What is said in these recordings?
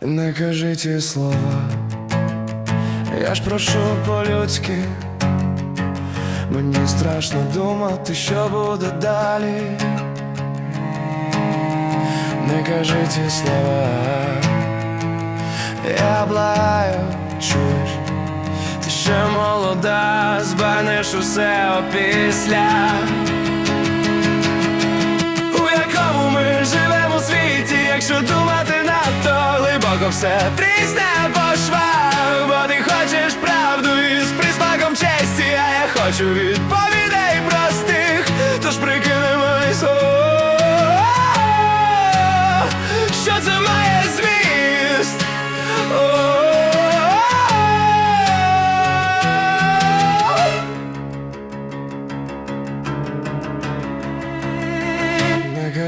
не кажи ті слова. Я ж прошу по-людськи, мені страшно думати, що буде далі. Не кажи ті слова, я благаю, чуєш, ти ще молода, збагнеш усе опісля. Глибоко все трісне по швах, бо ти хочеш правду із присмаком честі, а я хочу відповідей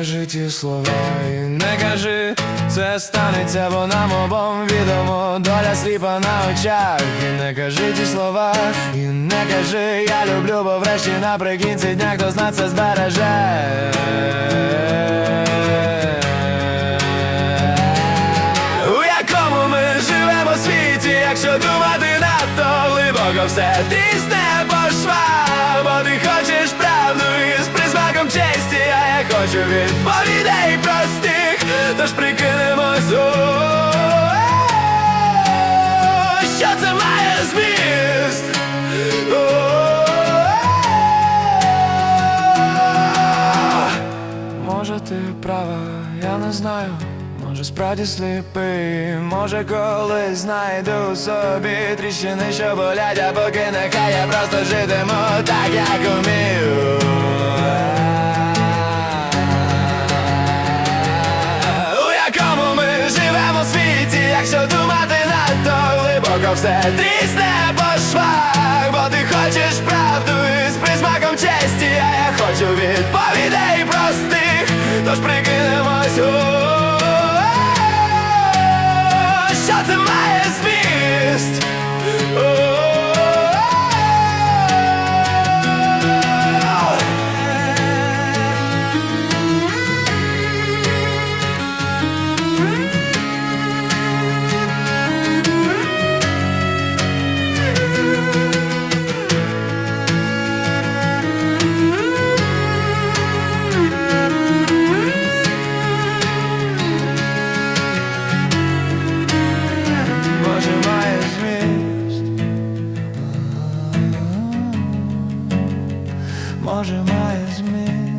кажи ті слова і не кажи, це станеться, бо нам обом відомо доля сліпа на очах. І не кажи ті слова, і не кажи, я люблю, бо врешті наприкінці дня хто зна це збереже. У якому ми живемо світі, якщо думати надто глибоко все тисне по відповідей простих, тож прикинемось. о-о-о, Що це має зміст? Може ти права, я не знаю. Може справді сліпий, може колись знайду собі тріщини, що болять, а поки нехай я просто житиму так, як умію. Якщо думати надто глибоко все трісне по швах, бо ти хочеш правду із присмаком честі, а я хочу відповідей простих, тож прикинемось. о-о-о, Що це має зміст? As me.